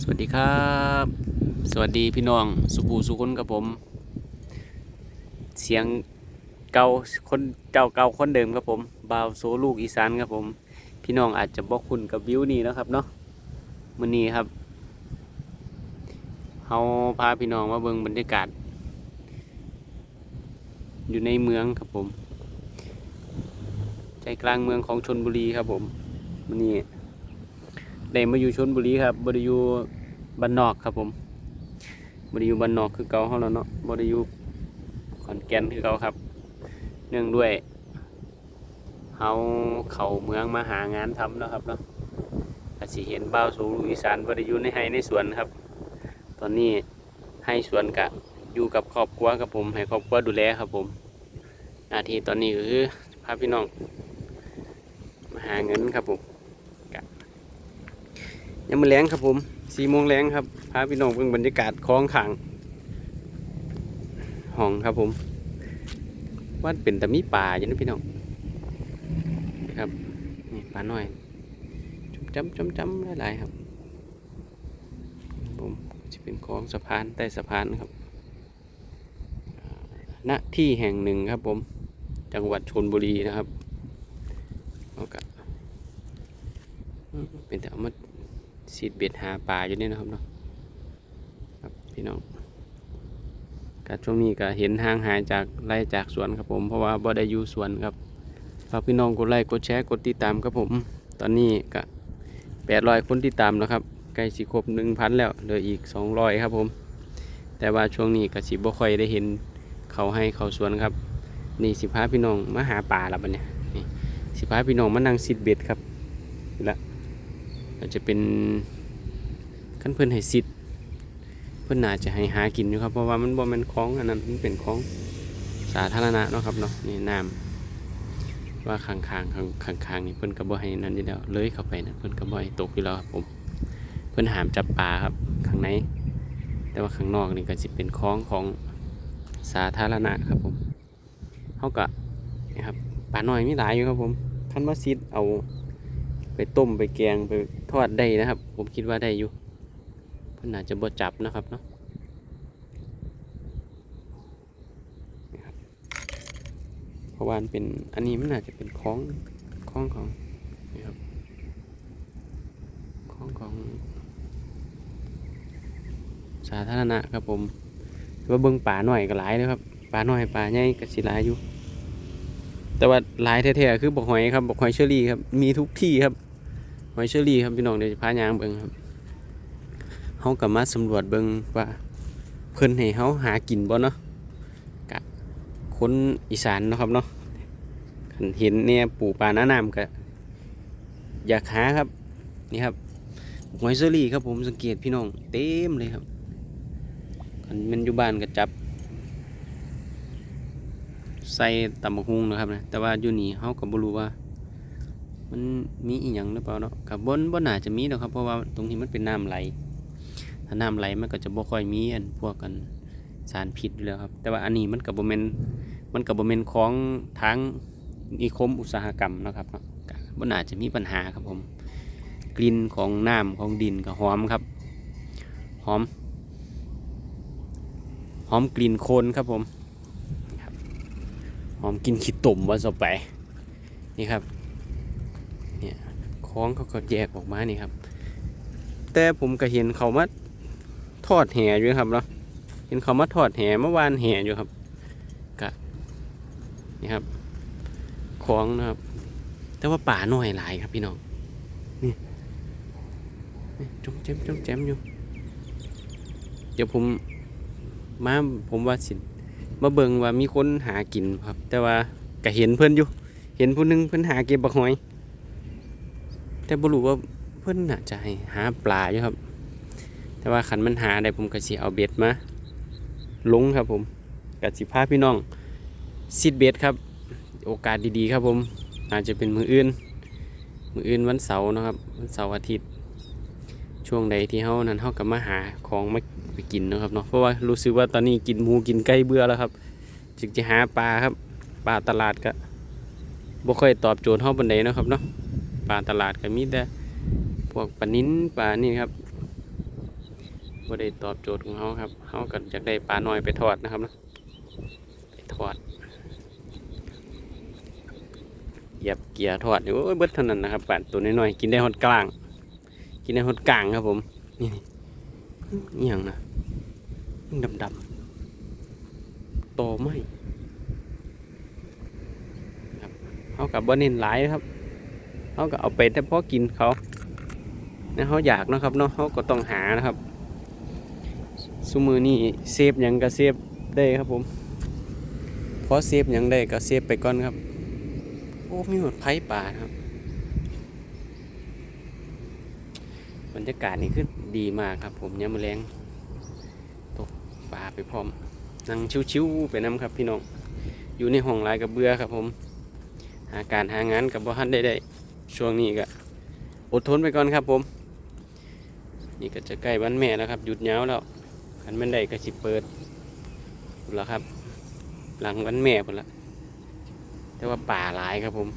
สวัสดีครับ สวัสดีพี่น้องสุภูสุคนกับผม เสียงเก่าคนเก่าเก่าคนเดิมครับผมบาวโซลูกอีสานครับผม พี่น้องอาจจะบอกคุณกับวิวนี้นะครับเนาะมื้อนี้ครับเฮาพาพี่น้องมาเบิ่งบรรยากาศ อยู่ในเมืองครับผม ใจกลางเมืองของชนบุรีครับผมมื้อนี้ ได้มาอยู่ชนบุรีครับบริอยู่บ้านนอกครับผมบริอยู่บ้านนอกคือเก่าเขาแล้วเนาะบริอยู่ขอนแก่นคือเก่าครับ เนื่องด้วยเขาเข่าเมืองมาหางานทำเนาะครับเนาะอาจสิเห็นบ้าวสูงอีสานบริยูในไฮในสวนครับ ตอนนี้ให้สวนกะอยู่กับครอบครัวครับผม ให้ครอบครัวดูแลครับผมหน้าที่ตอนนี้ก็คือพาพี่น้องมาหาเงินครับผม ยังมาแรงครับผมสี่โมงแรงครับพาพี่น้องเบิ่งบรรยากาศคลองขังห้องครับผมว่าเป็นแต่มีป่าอยู่นะพี่น้องครับนี่ป่าน้อยจำจำจำหลายๆครับผมจะเป็นคลองสะพานใต้สะพานครับณที่แห่งหนึ่งครับผมจังหวัดชนบุรีนะครับแล้วก็อืมเป็นแต่เอามา สีดเบ็ดหาปลาอยู่นี่นะครับเนาะครับพี่น้องกช่วงนี้ก็เห็นห่างหายจากไล่จากสวนครับผม เพราะว่าบ่ได้อยู่สวนครับฝากพี่น้องกดไลค์กดแชร์กดติดตามครับผม ตอนนี้ก็แปดร้อยคนติดตามแล้วครับใกล้สิครบหนึ่งพันแล้วเหลืออีกสองร้อยครับผม แต่ว่าช่วงนี้ก็สิบ่ค่อยได้เห็นเขาให้เขาสวนครับ นี่สิพาพี่น้องมาหาปลาแล้วบัดเนี่ยสิพาพี่น้องมานั่งซีดเบ็ดครับละ อาจะเป็นขั้นเพื่อนให้สิทธิ์เพื่อนน่าจะให้หากินอยู่ครับ เพราะว่ามันบ่ม่นของอันนั้นมันเป็นของสาธารณะเนาะครับเนาะนี่น้ำว่าข้างๆข้างข้างข้างนี่เพื่อนก็บ่ให้นั่นอยู่แล้วเลยเข้าไปนะเพื่อนก็บ่ให้ตกอยู่แล้วครับผม เพื่อนหามจับปลาครับข้างในแต่ว่าข้างนอกนี่ก็สิเป็นของของสาธารณะครับผมเขาก็นี่ครับปลาน้อยมีหลายอยู่ครับผมคันว่าซิดเอาไปต้มไปแกงไป ทอดได้นะครับ ผมคิดว่าได้อยู่เพื่อนอาจจะบ่จับนะครับเนาะเพราะว่านเป็นอันนี้มันอาจจะเป็นของของของนี่ครับของของ สาธารณะครับผมว่าเบิ่งป่าหน่อยก็หลายเลยครับป่าหน่อยป่าใหญ่ก็สิหลายอยู่ แต่ว่าหลายแท้ๆคือบอกหอยครับบอกหอยเชอรี่ครับมีทุกที่ครับ หอยเชอรี่ครับพี่น้องเดี๋ยวจะพายางเบิ่งครับเฮากลับมาสำรวจเบิ่งว่าเพิ่นให้เฮาหากินบ่เนาะกะคนอีสานเนาะครับเนาะคันเห็นเนี่ยปู่ปลาน้าน้ำก็อยากหาครับนี่ครับหอยเชอรี่ครับผมสังเกตพี่น้องเต็มเลยครับคันมันอยู่บ้านก็จับใส่ตำบักหุ่งนะครับนะแต่ว่าอยู่นี่เฮาก็บ่รู้ว่า มันมีอีหยังหรือเปล่าเนาะกับบนบนหนาจะมีหรอกครับเพราะว่าตรงนี้มันเป็นน้ำไหลถ้าน้ำไหลมันก็จะบ่ค่อยมีอันพวกกันสารพิษอยู่แล้วครับ แต่ว่าอันนี้มันกับบ่แม่นมันกับบ่แม่นของทางนิคมอุตสาหกรรมนะครับเนาะก็บ่น่าจะมีปัญหาครับผมกลิ่นของน้ำของดินก็หอมครับ หอม หอมกลิ่นโคลนครับผมหอมกลิ่นขี้ตุ่มว่าสไปนี่ครับ คล้องเขาก็แยกออกมานี่ครับ แต่ผมก็เห็นเขามาทอดแห่อยู่ครับเนาะเห็นเขามาทอดแห่เมื่อวานแห่อยู่ครับกะนี่ครับคล้องนะครับ แต่ว่าป่าน้อยหลายครับพี่น้องนี่จมแจมจมแจมอยู่ เดี๋ยวผมมาผมว่าสิมาเบิ่งว่ามีคนหากินครับ แต่ว่าก็เห็นเพื่อนอยู่ เห็นผู้หนึงเพื่อนหาเก็บบักหอย แต่บ่รู้ว่าเพิ่นน่าจะให้หาปลาอยู่ครับ แต่ว่าขันมันหาได้ผมก็สิเอาเบ็ดมาลงครับผมกับสิพาพี่น้องซิดเบ็ดครับ โอกาสดีๆครับผมอาจจะเป็นมืออื่น มืออื่นวันเสาร์นะครับวันเสาร์อาทิตย์ ช่วงใดที่เฮานั้นเฮาก็มาหาของมาไปกินนะครับเนาะเพราะว่ารู้สึกว่าตอนนี้กินหมูกินไก่เบื่อแล้วครับจึงจะหาปลาครับปลาตลาดก็บ่ค่อยตอบโจทย์เฮาปานใดนะครับเนาะ ปลาตลาดก็มีแต่พวกปลานิ้นปลานี่ครับบ่ได้ตอบโจทย์ของเขาครับเขาก็อยากได้ปลาหน้อยไปทอดนะครับนะไปทอดเหยียบเกียร์ทอดอยู่โอ้ยเบิดเท่านั้นนะครับปลาตัวน้อยๆกินได้หดกลาง กินได้หดกลางครับผมนี่นี่อย่างนะดำดำๆโตไหมครับเขากับบ่เน้นหลายครับ เขาก็เอาไปแต่พอกินเขาเนี่ยเขาอยากนะครับเนาะเขาก็ต้องหานะครับซุมือนี่เซฟยังก็เซฟได้ครับผมพอเซฟยังได้ก็เซฟไปก่อนครับโอ้มีหมดไผ่ป่าครับบรรยากาศนี่คือดีมากครับ ผมยามมอแรงตกป่าไปพร้อมนั่งชิวๆไปน้ำครับพี่น้องอยู่ในห้องลายกับเบื่อครับผม หาการหางานกับบ่ทันได้ได้ ช่วงนี้ก็อดทนไปก่อนครับผม นี่ก็จะใกล้วันแม่แล้วครับ หยุดยาวแล้วอันมันได้ก็สิเปิดพุ่นละครับ หลังวันแม่พุ่นละแต่ว่าป่าหลายครับผม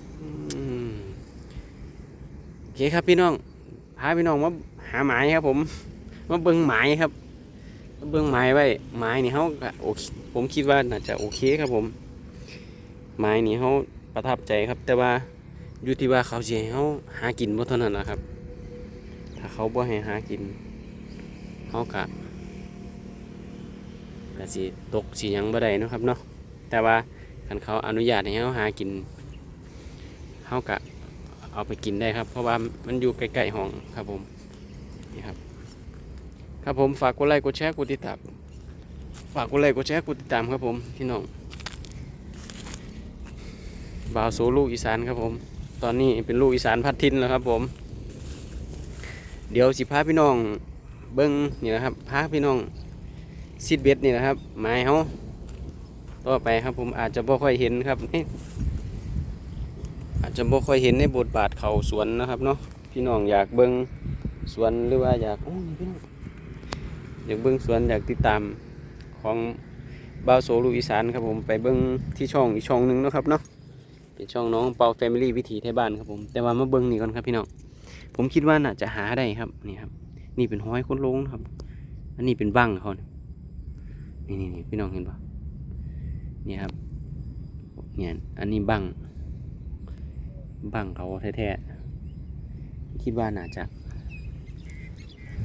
โอเคครับพี่น้องพาพี่น้องมาหาหมายครับ ผมมาเบิ้งหมายครับมาเบิ้งหมายไว้หมายนี่เขาโอเคผมคิดว่าน่าจะโอเคครับผมหมายนี่เขาประทับใจครับแต่ว่า อยู่ที่ว่าเขาสิให้เขาหากินบ่เท่านั้นนะครับ ถ้าเขาบ่ให้หากินเขากะก็สิตกสิยังบ่ได้นะครับเนาะแต่ว่าคันเขาอนุญาตให้เฮาหากินเฮาก็เอาไปกินได้ครับ เพราะว่ามันอยู่ใกล้ๆห้องครับผมนี่ครับ ครับผมฝากกดไลค์กดแชร์กดติดตามฝากกดไลค์กดแชร์กดติดตามครับผมพี่น้องบ่าวโซลูกอีสานครับผม ตอนนี้เป็นลูกอีสานพัดทินแล้วครับผม เดี๋ยวสิพาพี่น้องเบิ้งนี่นะครับพาพี่น้องซิดเบ็ดนี่นะครับไม้เขาต่อไปครับผมอาจจะบ่ค่อยเห็นครับนี่อาจจะบ่ค่อยเห็นในบทบาทเขาสวนนะครับเนาะพี่น้องอยากเบิ่งสวนหรือว่าอยากโอ้ยพี่น้องอยากเบิ่งสวนอยากติดตามของบ่าวโซลูกอีสานครับผมไปเบิ่งที่ช่องอีกช่องหนึ่งนะครับเนาะ เป็นช่องน้องเปาแฟมิลี่วิถีไทยบ้านครับผมแต่ว่ามาเบิ่งนี่ก่อนครับพี่น้องผมคิดว่าน่าจะหาได้ครับนี่ครับ นี่เป็นห้อยคนลงครับ อันนี้เป็นบังเขานี่นี่นี่พี่น้องเห็นปะนี่ครับเนี่ยอันนี้บังบังเขาแท้ๆคิดว่าน่าจะ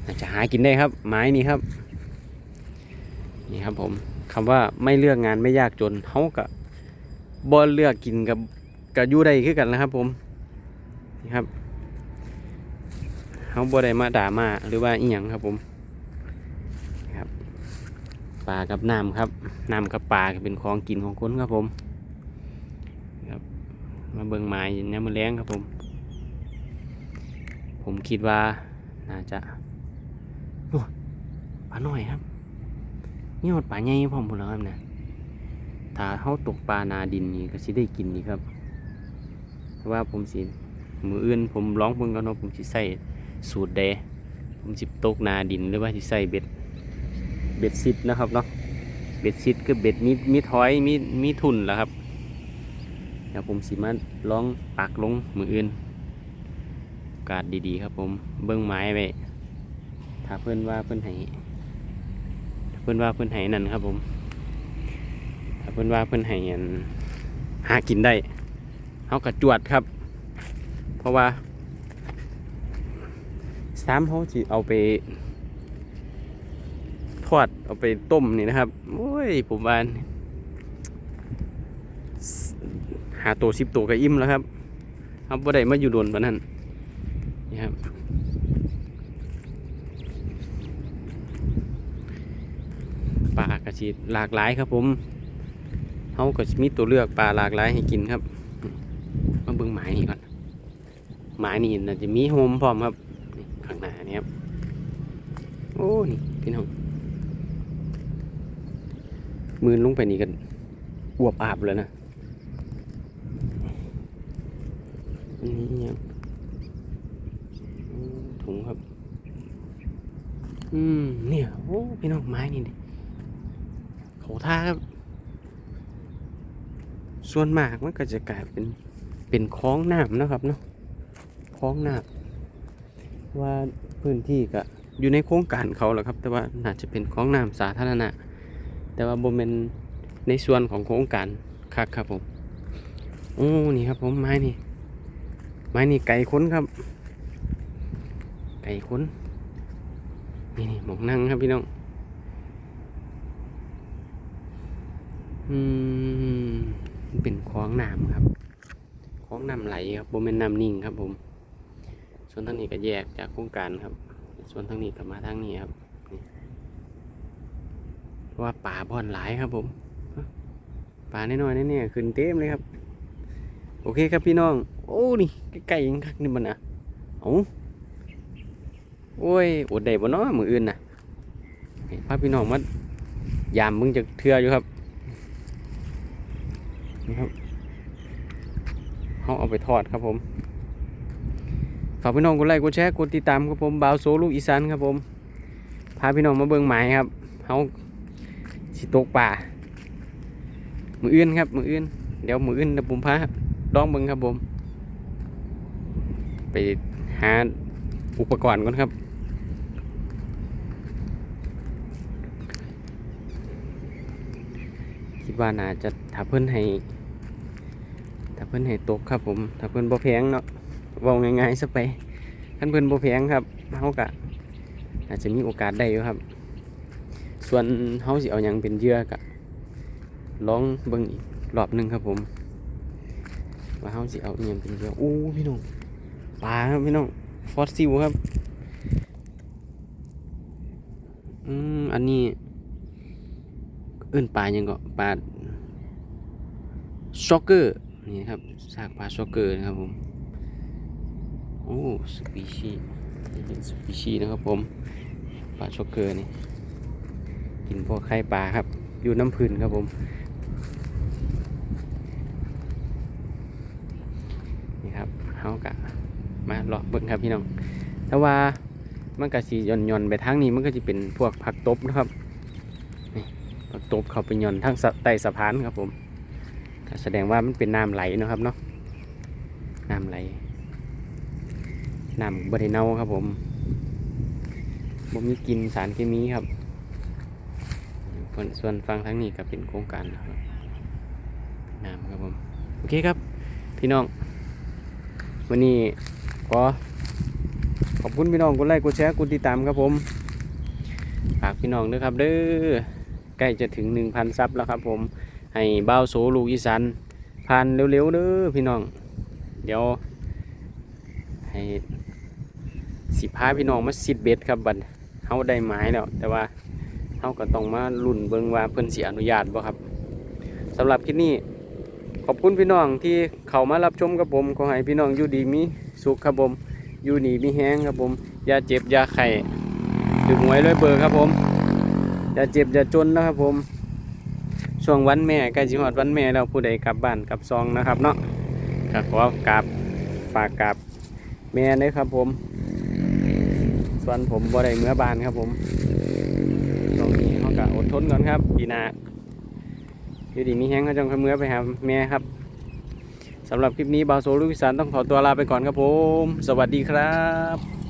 น่าจะหากินได้ครับ ไม้นี่ครับ นี่ครับผมคำว่าไม่เลือกงานไม่ยากจนเขากับบ่เลือกกินกับ กับอยู่ได้คือกันนะครับ ผมนี่ครับเขาบ่ได้มาด่ามาหรือว่าอีหยังครับ ผมครับปลากับน้ำครับน้ำกับปลาเป็นของกินของคนครับผมครับมาเบิ่งไม้เนี่ยมมือแรงครับผม ผมคิดว่าน่าจะโอ้ปลาหน่อยครับนี่หมดปลาใหญ่พร้อมหมดแล้วครับเนี่ยถ้าเขาตกปลานาดินนี่ก็สิได้กินนี่ครับ ว่าผมสิมืออื่น ผมร้องเพิ่งกันเนาะผมสิใส่สูตรเดผมสิตกนาดินหรือว่าสิใส่เบ็ดเบ็ดซิดนะครับเนาะเบ็ดซิดคือเบ็ดมีมีถอยมีมีทุนแล้วครับเดี๋ยวผมสิมาลองปักลงมืออื่นกาสดีๆครับผมเบิ้งไม้ไว้ถ้าเพื่อนว่าเพื่อนให้เพื่อนว่าเพื่อนให้นั่นครับผมถ้าเพื่อนว่าเพื่อนให้อันหากินได้ เขากระจวดครับ เพราะว่าสามเขาสิเอาไป ทอดเอาไปต้มนี่นะครับโอ้ยผมว่าหาตัวสิบตัวก็อิ่มแล้วครับครับว่าได้มาอยู่โดนปานนั้นนี่ครับปลากระชีหลากหลายครับผมเขาก็มีตัวเลือกปลาหลากหลายให้กินครับ มาเบิ่งหมายนี่ก่อนหมายนี่น่าจะมีโฮมพร้อมครับข้างหน้านี่ครับโอ้นี่พี่น้องมือลงไปนี่กันอวบอาบเลยนะนนี้ยังถุงครับ อืมเนี่ยโอ้พี่น้องไม้นี่เขาท่าครับ ส่วนมากมันก็จะกลายเป็น เป็นคลองน้ำนะครับเนาะคลองน้ำว่าพื้นที่ก็อยู่ในโครงการเขาแหละครับ แต่ว่าน่าจะเป็นของน้ำสาธารณะ แต่ว่าบ่เป็นในส่วนของโครงการคักครับผมโอ้นี่ครับผมไม้นี่ไม้นี่ไก่ค้นครับ ไก่ค้นนี่นี่หมองนั่งครับพี่น้องอืมเป็นคลองน้ำครับ คลองน้ำไหลครับบ่เป็นน้ำนิ่งครับผม ส่วนทางนี้ก็แยกจากโครงการครับ ส่วนทางนี้ก็มาทางนี้ครับเพราะว่าป่าบ่อนหลายครับผมป่าน้อยๆนี่ๆขึ้นเต็มเลยครับ โอเคครับพี่น้อง โอ้นี่ใกล้ๆยังคักนี่มันอะเอ้าโอ้ยอดได้บ่เนาะมืออื่นน่ะพาพี่น้องมายามมึงจะเทืออยู่ครับนี่ครับ เขาเอาไปทอดครับผมฝากพี่น้องกดไลค์กดแชร์กดติดตามครับผมบ่าวโซลูกอีสานครับผมพาพี่น้องมาเบิ่งหมายครับเขาสิตกป่ามืออื่นครับมืออื่นเดี๋ยวมืออื่นเดี๋ยวผมพาลองเบิ่งครับผม ไปหาอุปกรณ์ก่อนครับคิดว่าน่าจะถ้าเพิ่อนให้ ถ้าเพิ่นให้ตกครับผม ถ้าเพิ่นบ่แพงเนาะเว่าง่ายๆซะไปขั้นเพิ่นบ่แพงครับเฮากะอาจจะมีโอกาสได้อยู่ครับ ส่วนเฮาสิเอาหยังเป็นเหยื่อกะลองเบิ่งอีกรอบหนึงครับผม ว่าเฮาสิเอาอิหยังเป็นเหยื่ออู้พี่น้องปลาครับพี่น้องฟอสซิลครับอืมอันนี้เอิ้นปลายังก็ปลาช็อกเกอร์ นี่ครับซากปลาช็อกเกอร์นะครับผม โอ้สปีชีเป็นสปีชีนะครับผม ปลาช็อกเกอร์นี่ กินพวกไข่ปลาครับ อยู่น้ำพื้นครับผมนี่ครับเฮากะมาเลาะเบิ่งครับพี่น้องแต่ว่ามันก็สีย่อนย่อนไปทางนี้มันก็จะเป็นพวกผักตบนะครับนี่ผักตบเข้าไปย่อนทางใต้สะพานครับผม แสดงว่ามันเป็นน้ำไหลนะครับเนาะน้ำไหลน้ำบริเนาครับผมบ่มีกินสารเคมีครับส่วนส่วนฟังทั้งนี้ก็เป็นโครงการนะครับน้ำครับผมโอเคครับ พี่น้อง วันนี้ขอขอบคุณพี่น้องกดไลค์กดแชร์กดติดตามครับผมฝากพี่น้องด้วยครับเด้อใกล้จะถึง 1,000 ซับแล้วครับผม ให้บ้าวโสลูกอีสานผ่านเร็วๆเด้อพี่น้อง เดี๋ยวให้สิพาพี่น้องมาซิดเบ็ดครับบัดเฮาได้หมายแล้ว แต่ว่าเฮาก็ต้องมาลุ้นเบิ่งว่าเพิ่นสิอนุญาตบ่ครับสำหรับคลิปนี้ขอบคุณพี่น้องที่เข้ามารับชมกับผมขอให้พี่น้องอยู่ดีมีสุขครับผมอยู่หนีมีแห้งครับผมอย่าเจ็บอย่าไข้ถึงหวยเลยเบอร์ครับผมอย่าเจ็บอย่าจนนะครับผม ช่วงวันแม่ใกล้สิฮอดวันแม่แล้วผู้ใดกลับบ้านกลับซองนะครับเนาะก็ขอกราบฝากกราบแม่เลยครับผม ส่วนผมบ่ได้เมื่อบานครับผมตรงนี้เขาก็อดทนก่อนครับปีหนาอยู่ดีมีแห้งเขาจังค่อยเมื่อไปหาแม่ครับสำหรับคลิปนี้บาวโซลูกอีสานต้องขอตัวลาไปก่อนครับผม สวัสดีครับ